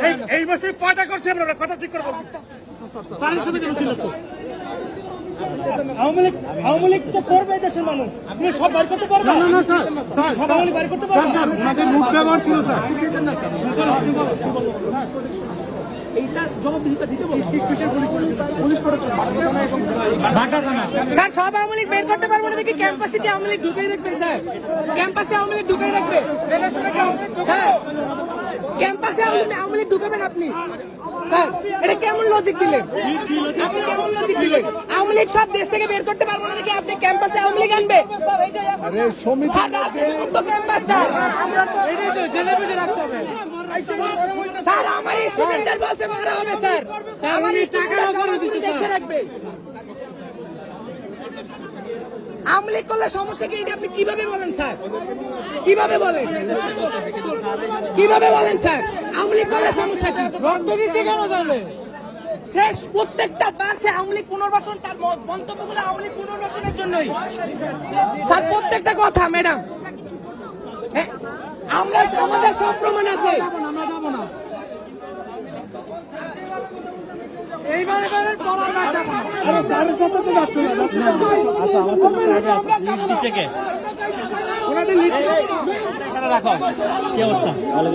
এই- এই বছর পয়টা করছে আপনারা কথা ঠিক করব সাথে কেন আওয়ামী লীগ আওয়ামী লীগ তো করবে দেশের মানুষ তুমি সব বাইর করতে পারবে না না স্যার স্যার সব আওয়ামী বাইর করতে পারবে স্যার ওনাদের মুখ ব্যবহার ছিল স্যার এইটার জবাবদিহিতা দিতে বলো স্যার সব আওয়ামী লীগ বের করতে পারব না দেখি ক্যাম্পাসে কি আওয়ামী লীগ ঢুকাই রাখবেন স্যার? ক্যাম্পাসে আওয়ামী লীগ ঢুকাই রাখবে। স্যার ক্যাম্পাসে আওয়ামী লীগ- ঢুকাবেন আপনি? স্যার এটা কেমন লজিক দিলেন? আপনি কেমন লজিক দিলেন? আওয়ামী লীগ সব দেশ থেকে বের করতে পারব না দেখি আপনি ক্যাম্পাসে আওয়ামী লীগ আনবে। আরে সমিতি স্যার রাজনীতি মুক্ত ক্যাম্পাস স্যার। স্যার আমার স্টুডেন্টদের বলছে মারা হবে স্যার। আমার রাখবে। আওয়ামী করলে সমস্যা কি? এটা আপনি কীভাবে বলেন স্যার? কীভাবে বলেন? কীভাবে বলেন স্যার? আওয়ামী লীগ করলে সমস্যা কি? রক্ত দিতে কেন শেষ প্রত্যেকটা বার সে আওয়ামী পুনর্বাসন তার মন্তব্যগুলো আওয়ামী লীগ পুনর্বাসনের জন্যই। স্যার প্রত্যেকটা কথা ম্যাডাম। আমরা আমাদের সব প্রমাণ আছে। তো যাচ্ছে না। রাখো কি অবস্থা ভালো